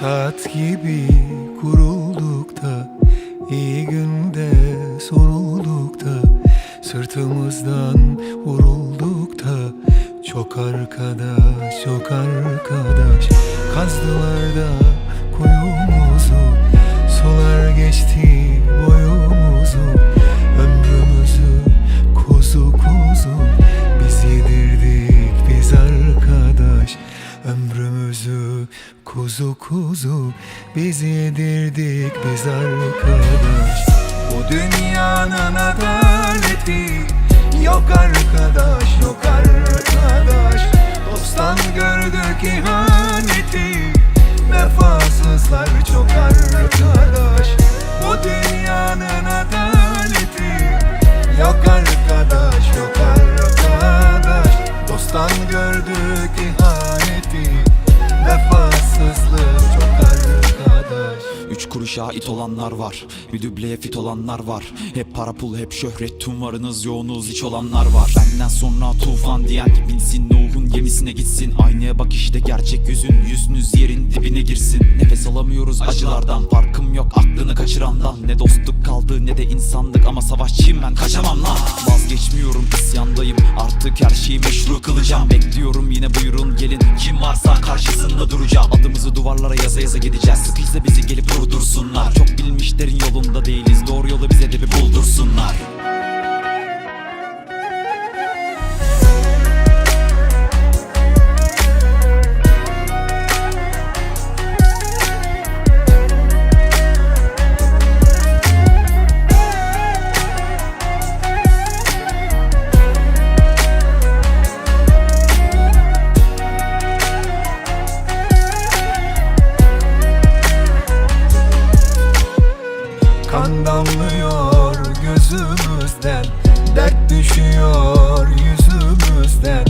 Saat gibi kurulduk da iyi günde sorulduk da Sırtımızdan vurulduk da Çok arkadaş çok arkadaş. Kazdılar da kuyumuzu Sular geçti boyumuzu Ömrümüzü kuzu kuzu Biz yedirdik biz arkadaş. Bu dünyanın adaleti Yok arkadaş yok arkadaş. Dosttan gördük ihaneti Vefasızlar çok arkadaş. Bu dünyanın adaleti gördük ihaneti. Vefasızlık çok arkadaş Üç kuruşa it olanlar var Bir dübleye fit olanlar var. Hep para pul hep şöhret Tüm varınız yoğunuz hiç olanlar var. Benden sonra tufan diyen Binsin Nuh'un gemisine gitsin. Aynaya bak işte gerçek yüzün Yüzünüz yerin dibine girsin. Nefes alamıyoruz acılardan Farkım yok aklını kaçırandan. Ne dostluk kaldı ne de insanlık Ama savaşçıyım ben kaçamam lan. Vazgeçmiyorum isyandayım. Artık her şeyi meşru kılacağım. Bekliyorum yine buyurun gelin. Kim varsa karşısında duracağım. Adımızı duvarlara yaza yaza gideceğiz. Sıkıysa bizi gelip durdursunlar Çok bilmişlerin yolunda değiliz Kan damlıyor gözümüzden Dert düşüyor yüzümüzden.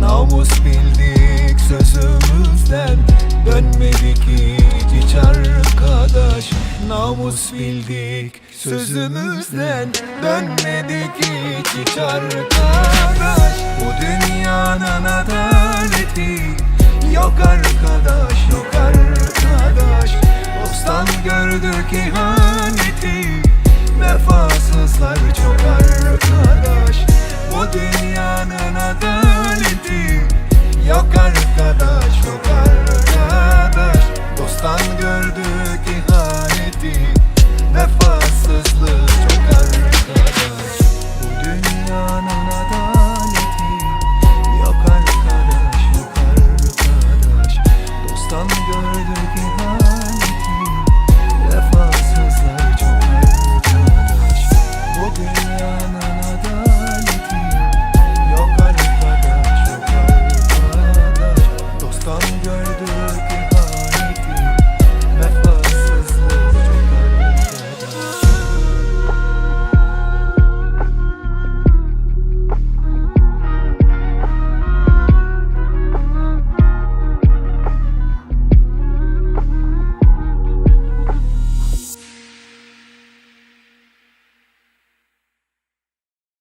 Namus bildik sözümüzden Dönmedik hiç hiç arkadaş. Namus bildik sözümüzden Dönmedik hiç hiç arkadaş. Bu dünyanın adaleti Dostlar çok arkadaş. Bu dünyanın adı.